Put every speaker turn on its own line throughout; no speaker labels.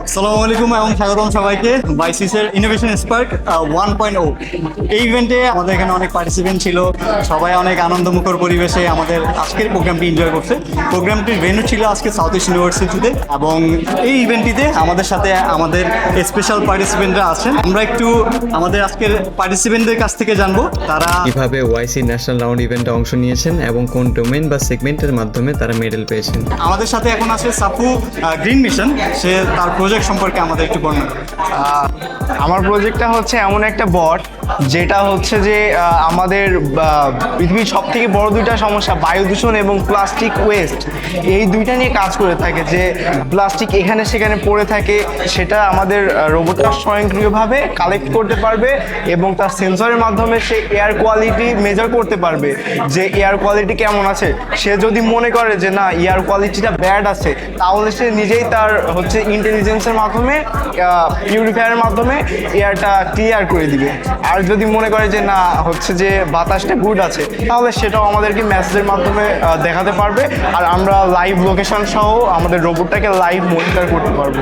আসসালামু আলাইকুম এবং স্বাগতম সবাইকে। বাইসিসের ইনোভেশন স্পার্ক ওয়ান পয়েন্ট ও এই ইভেন্টে আমাদের এখানে অনেক পার্টিসিপেন্ট ছিল। সবাই অনেক আনন্দমুখর পরিবেশে আমাদের আজকের প্রোগ্রামটি এনজয় করছে। প্রোগ্রামটির ভেন্যু ছিল আজকে সাউথ ইস্ট ইউনিভার্সিটিতে এবং এই ইভেন্টটিতে আমাদের সাথে আমাদের স্পেশাল পার্টিসিপেন্টরা আছেন। আমরা একটু আমাদের আজকের পার্টিসিপেন্টদের কাছ থেকে জানব। তারা
কীভাবে ওয়াইসি ন্যাশনাল রাউন্ড ইভেন্টে অংশ নিয়েছেন এবং কোন ডোমেন বা সেগমেন্টের মাধ্যমে তারা মেডেল পেয়েছেন?
আমাদের সাথে এখন আছে সাফু গ্রিন মিশন সে তার প্রজেক্ট সম্পর্কে আমাদের একটু বর্ণনা
আমার প্রজেক্টটা হচ্ছে এমন একটা বট যেটা হচ্ছে যে আমাদের পৃথিবীর সব থেকে বড় দুইটা সমস্যা বায়ু দূষণ এবং প্লাস্টিক ওয়েস্ট এই দুইটা নিয়ে কাজ করে থাকে যে প্লাস্টিক এখানে সেখানে পড়ে থাকে, সেটা আমাদের রোবটটা স্বয়ংক্রিয়ভাবে কালেক্ট করতে পারবে এবং তার সেন্সরের মাধ্যমে সে এয়ার কোয়ালিটি মেজার করতে পারবে যে এয়ার কোয়ালিটি কেমন আছে। সে যদি মনে করে যে, না এয়ার কোয়ালিটিটা ব্যাড আছে, তাহলে সে নিজেই তার হচ্ছে ইন্টেলিজেন্সের মাধ্যমে পিউরিফায়ারের মাধ্যমে এয়ারটা ক্লিয়ার করে দিবে। আর যদি মনে করে যে না হচ্ছে যে বাতাসটা গুড আছে তাহলে সেটাও আমাদেরকে মেসেজের মাধ্যমে দেখাতে পারবে। আর আমরা লাইভ লোকেশন সহ আমাদের রোবটটাকে লাইভ মনিটর করতে পারব।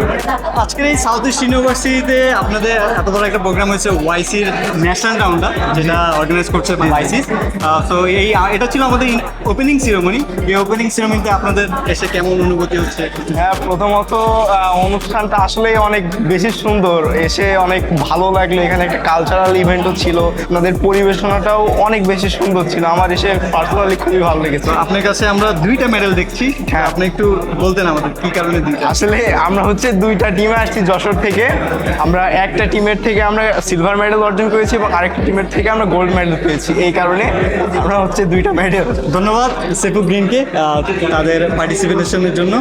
আজকের এই সাউথ ইস্ট ইউনিভার্সিটিতে আপনাদের এত বড় একটা প্রোগ্রাম হয়েছে ওয়াইসির ন্যাশনাল রাউন্ডটা যেটা অর্গানাইজ করছে ওয়াইসি তো এই এটা ছিল আমাদের ওপেনিং সিরেমনি এই ওপেনিং সিরেমনিতে আপনাদের এসে কেমন অনুভূতি হচ্ছে?
হ্যাঁ প্রথমত অনুষ্ঠানটা আসলেই অনেক বেশি সুন্দর। এসে অনেক ভালো লাগল। এখানে একটা কালচারাল ইভেন্টও ছিল আপনাদের পরিবেশনাটাও অনেক বেশি সুন্দর ছিল আমার এসে পার্সোনালি খুবই ভালো লেগেছে।
আপনার কাছে আমরা দুইটা মেডেল দেখছি। হ্যাঁ। আপনি একটু বলতেন আমাদের কি কারণে দুইটা?
আসলে আমরা হচ্ছে দুইটা টিমে আসছি যশোর থেকে। আমরা একটা টিমের থেকে আমরা সিলভার মেডেল অর্জন করেছি এবং আরেকটা টিমের থেকে আমরা গোল্ড মেডেল পেয়েছি। এই কারণে আমরা হচ্ছে দুইটা মেডেল
ধন্যবাদ সেফু গ্রিনকে তাদের পার্টিসিপেশনের জন্য।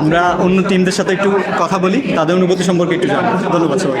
আমরা অন্য টিমদের সাথে একটু কথা বলি তাদের অনুভূতি সম্পর্কে একটু জানব। ধন্যবাদ সবাই